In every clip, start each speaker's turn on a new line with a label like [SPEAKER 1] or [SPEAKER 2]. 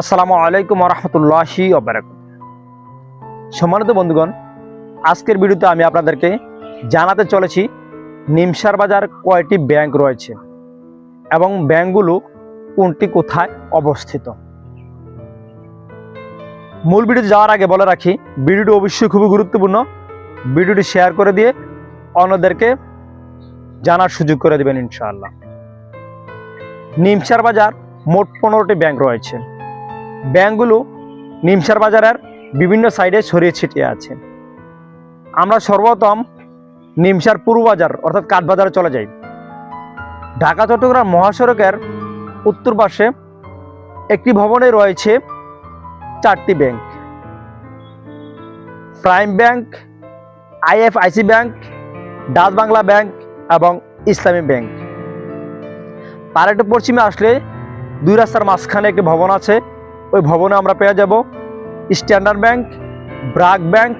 [SPEAKER 1] আসসালামু আলাইকুম রহমতুল্লাহি সম্মানিত বন্ধুগণ, আজকের ভিডিওতে আমি আপনাদেরকে জানাতে চলেছি নিমসার বাজার কয়টি ব্যাংক রয়েছে এবং ব্যাংকগুলো কোনটি কোথায় অবস্থিত। মূল ভিডিওতে যাওয়ার আগে বলে রাখি, ভিডিওটি অবশ্যই খুবই গুরুত্বপূর্ণ। ভিডিওটি শেয়ার করে দিয়ে অন্যদেরকে জানার সুযোগ করে দেবেন ইনশাআল্লাহ। নিমসার বাজার মোট পনেরোটি ব্যাংক রয়েছে। ব্যাংকগুলো নিমসার বাজারের বিভিন্ন সাইডে ছড়িয়ে ছিটিয়ে আছে। আমরা সর্বপ্রথম নিমসার পূর্ব বাজার, অর্থাৎ কাঠবাজারে চলে যাই। ঢাকা, চট্টগ্রাম মহাসড়কের উত্তর পাশে একটি ভবনে রয়েছে চারটি bank. Prime bank, IFIC bank, Dutch Bangla bank এবং ইসলামী ব্যাংক। তার একটু পশ্চিমে আসলে দুই রাস্তার মাঝখানে একটি ভবন আছে। ওই ভবনে আমরা পেয়ে যাব স্ট্যান্ডার্ড ব্যাংক, ব্রাক ব্যাংক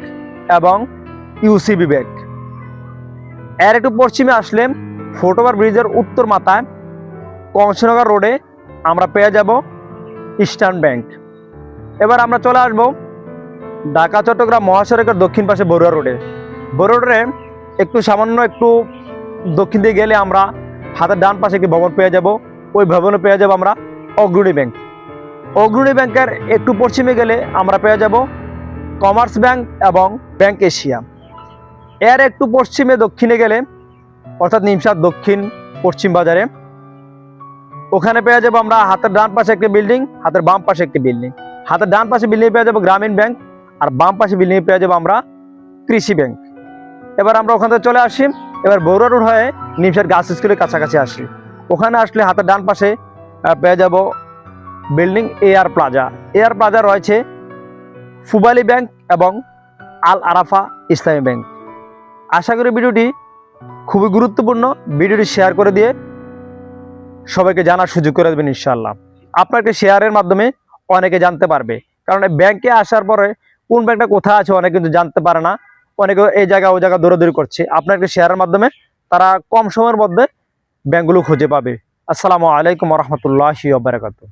[SPEAKER 1] এবং ইউসিবি ব্যাংক। এর একটু পশ্চিমে আসলে ফোটোবার ব্রিজের উত্তর মাথায় কংসনগর রোডে আমরা পেয়ে যাব ইস্টার্ন ব্যাংক। এবার আমরা চলে আসব ঢাকা, চট্টগ্রাম মহাসড়কের দক্ষিণ পাশে বড়ুয়া রোডে। বড়ুয়া রোডে একটু সামান্য একটু দক্ষিণ দিকে গেলে আমরা হাতের ডান পাশে একটি ভবন পেয়ে যাব। ওই ভবনে পেয়ে যাব আমরা অগ্রণী ব্যাংক। অগ্রণী ব্যাংকের একটু পশ্চিমে গেলে আমরা পেয়ে যাব কমার্স ব্যাংক এবং ব্যাংক এশিয়া। এর একটু পশ্চিমে, দক্ষিণে গেলে, অর্থাৎ নিমসার দক্ষিণ পশ্চিম বাজারে, ওখানে পেয়ে যাব আমরা হাতের ডান পাশে একটি বিল্ডিং, হাতের বাম পাশে একটি বিল্ডিং। হাতের ডান পাশে বিল্ডিং পেয়ে যাব গ্রামীণ ব্যাংক, আর বাম পাশে বিল্ডিং পেয়ে যাব আমরা কৃষি ব্যাংক। এবার আমরা ওখান থেকে চলে আসি। এবার বৌরা রোড হয়ে নিমসার গাছ স্কুলের কাছাকাছি আসি। ওখানে আসলে হাতের ডান পাশে পেয়ে যাব building air plaza. Air plaza রয়েছে ফুবালি ব্যাংক এবং আল আরাফা ইসলামী ব্যাংক। আশা করি ভিডিওটি খুবই গুরুত্বপূর্ণ। ভিডিওটি শেয়ার করে দিয়ে সবাইকে জানার সুযোগ করে দেবেন ইনশাল্লাহ আপনাকে শেয়ারের মাধ্যমে অনেকে জানতে পারবে। কারণ ব্যাংকে আসার পরে কোন ব্যাংকটা কোথায় আছে অনেকে কিন্তু জানতে পারে না। অনেকে এই জায়গা ওই জায়গা দৌড়াদৌড়ি করছে। আপনাকে শেয়ারের মাধ্যমে তারা কম সময়ের মধ্যে ব্যাংকগুলো খুঁজে পাবে। আসসালামু আলাইকুম রহমতুল্লাহি বারাকাতু